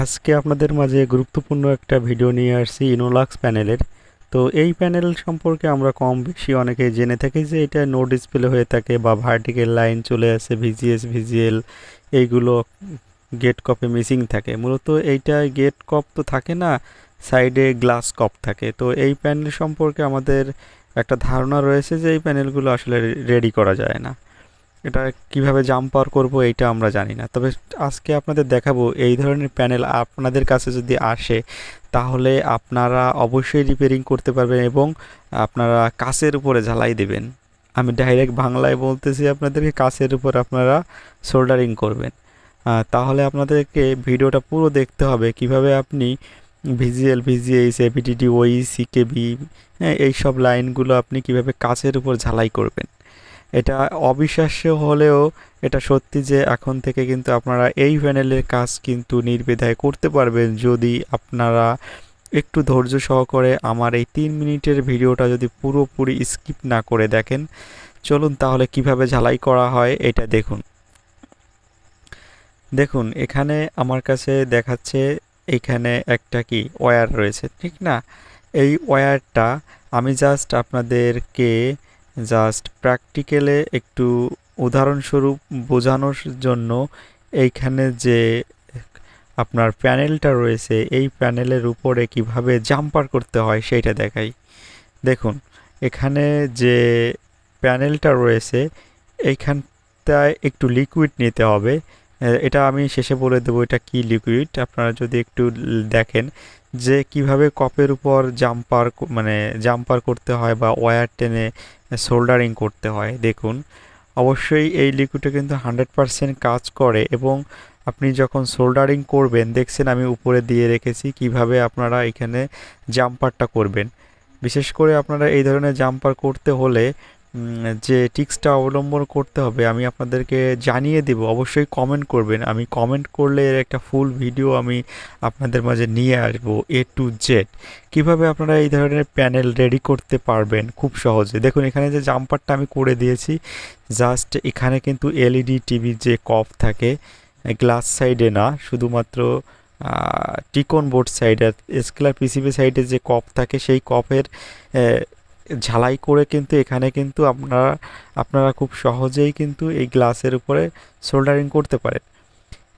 আজকে আপনাদের মাঝে গুরুত্বপূর্ণ একটা ভিডিও নিয়ে আসছি ইনোলাক্স প্যানেলের তো এই প্যানেল সম্পর্কে আমরা কম বেশি অনেকে জেনে থাকি যে এটা নো ডিসপ্লে হয়ে থাকে বা ভার্টিক্যাল লাইন চলে আসে ভিজিএস ভিজিএল এইগুলো গেট কপে মিসিং থাকে। মূলত এইটা গেট কপ তো থাকে না সাইডে গ্লাস কপ থাকে। তো এই প্যানেল সম্পর্কে আমাদের একটা ধারণা রয়েছে যে এই প্যানেলগুলো আসলে রেডি করা যায় না। এটা কীভাবে জাম্পার করব এইটা আমরা জানি না। তবে আজকে আপনাদের দেখাবো এই ধরনের প্যানেল আপনাদের কাছে যদি আসে, তাহলে আপনারা অবশ্যই রিপেয়ারিং করতে পারবেন এবং আপনারা কাছের উপরে ঝালাই দেবেন। আমি ডাইরেক্ট বাংলায় বলতেছি, আপনাদেরকে কাছের উপর আপনারা সোল্ডারিং করবেন। তাহলে আপনাদেরকে ভিডিওটা পুরো দেখতে হবে, কীভাবে আপনি ভিজিএল ভিজিএইচ এপিটিডি ওই সিকেবি হ্যাঁ এইসব লাইনগুলো আপনি কীভাবে কাছের উপর ঝালাই করবেন। এটা অবিশ্বাস্য হলেও এটা সত্যি যে এখন থেকে কিন্তু আপনারা এই প্যানেলের কাজ কিন্তু নির্বিধায় করতে পারবেন। যদি আপনারা একটু ধৈর্য সহকারে আমার এই তিন মিনিটের ভিডিওটা যদি পুরোপুরি স্কিপ না করে দেখেন, চলুন তাহলে কীভাবে ঝালাই করা হয় এটা দেখুন। দেখুন, এখানে আমার কাছে দেখাচ্ছে এখানে একটা কি ওয়্যার রয়েছে, ঠিক না? এই ওয়্যারটা আমি জাস্ট আপনাদেরকে জাস্ট প্র্যাকটিক্যালে একটু উদাহরণস্বরূপ বোঝানোর জন্য এইখানে যে আপনার প্যানেলটা রয়েছে, এই প্যানেলের উপরে কীভাবে জাম্পার করতে হয় সেইটা দেখাই। দেখুন, এখানে যে প্যানেলটা রয়েছে, এইখানটায় একটু লিকুইড নিতে হবে। এটা আমি শেষে বলে দেবো, এটা কি লিকুইড আপনারা যদি একটু দেখেন যে কীভাবে কপের উপর জাম্পার মানে জাম্পার করতে হয় বা ওয়্যার টেনে সোল্ডারিং করতে হয়, দেখুন। অবশ্যই এই লিকুইডটা কিন্তু হান্ড্রেড পারসেন্ট কাজ করে এবং আপনি যখন সোল্ডারিং করবেন, দেখছেন আমি উপরে দিয়ে রেখেছি, কীভাবে আপনারা এখানে জাম্পারটা করবেন। বিশেষ করে আপনারা এই ধরনের জাম্পার করতে হলে যে টিক্সটা অবলম্বন করতে হবে, আমি আপনাদেরকে জানিয়ে দেব। অবশ্যই কমেন্ট করবেন। আমি কমেন্ট করলে এর একটা ফুল ভিডিও আমি আপনাদের মাঝে নিয়ে আসব এ টু জেড কীভাবে আপনারা এই ধরনের প্যানেল রেডি করতে পারবেন? খুব সহজে। দেখুন, এখানে যে জাম্পারটা আমি করে দিয়েছি জাস্ট এখানে কিন্তু এলইডি টিভির যে কপ থাকে গ্লাস সাইডে না, শুধুমাত্র টিকন বোর্ড সাইডে স্কেলার পিসিবি সাইডে যে কপ থাকে, সেই কপের ঝালাই করে কিন্তু এখানে কিন্তু আপনারা আপনারা খুব সহজেই কিন্তু এই গ্লাসের উপরে সোল্ডারিং করতে পারেন।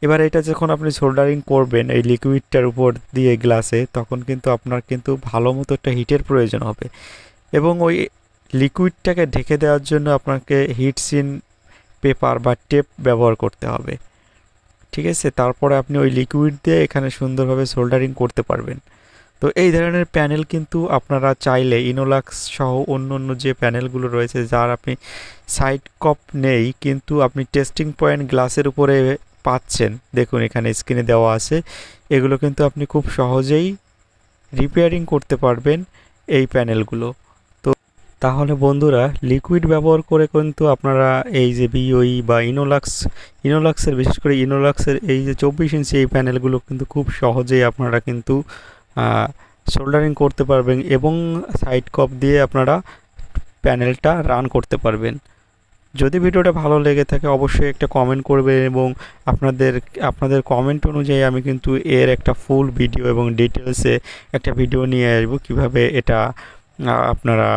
এবার এটা যখন আপনি সোল্ডারিং করবেন এই লিকুইডটার উপর দিয়ে গ্লাসে, তখন কিন্তু আপনার কিন্তু ভালো মতো একটা হিটের প্রয়োজন হবে। এবং ওই লিকুইডটাকে ঢেকে দেওয়ার জন্য আপনাকে হিট সিন পেপার বা টেপ ব্যবহার করতে হবে। ঠিক আছে? তারপরে আপনি ওই লিকুইড দিয়ে এখানে সুন্দরভাবে সোল্ডারিং করতে পারবেন। তো এই ধরনের প্যানেল কিন্তু আপনারা চাইলে ইনোলাক্স সহ অন্য অন্য যে প্যানেলগুলো রয়েছে, যার আপনি সাইড কপ নেই, কিন্তু আপনি টেস্টিং পয়েন্ট গ্লাসের উপরে পাচ্ছেন। দেখুন, এখানে স্ক্রিনে দেওয়া আছে। এগুলো কিন্তু আপনি খুব সহজেই রিপেয়ারিং করতে পারবেন এই প্যানেলগুলো। তো তাহলে বন্ধুরা, লিকুইড ব্যবহার করে কিন্তু আপনারা এই যে বিওই বা ইনোলাক্স, ইনোলাক্সের, বিশেষ করে ইনোলাক্সের এই যে চব্বিশ ইঞ্চি এই প্যানেলগুলো কিন্তু খুব সহজেই আপনারা কিন্তু সোল্ডারিং করতে পারবেন এবং সাইড কপ দিয়ে আপনারা প্যানেলটা রান করতে পারবেন। যদি ভিডিওটা ভালো লেগে থাকে, অবশ্যই একটা কমেন্ট করবেন এবং আপনাদের আপনাদের কমেন্ট অনুযায়ী আমি কিন্তু এর একটা ফুল ভিডিও এবং ডিটেলসে একটা ভিডিও নিয়ে আসব। কীভাবে এটা আপনারা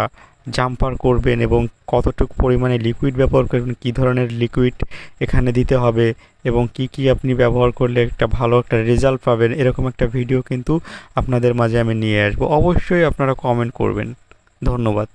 জাম্পার করবেন এবং কতটুকু পরিমাণে লিকুইড ব্যবহার করবেন, কী ধরনের লিকুইড এখানে দিতে হবে এবং কি কি আপনি ব্যবহার করলে একটা ভালো একটা রেজাল্ট পাবেন, এরকম একটা ভিডিও কিন্তু আপনাদের মাঝে আমি নিয়ে আসব। অবশ্যই আপনারা কমেন্ট করবেন। ধন্যবাদ।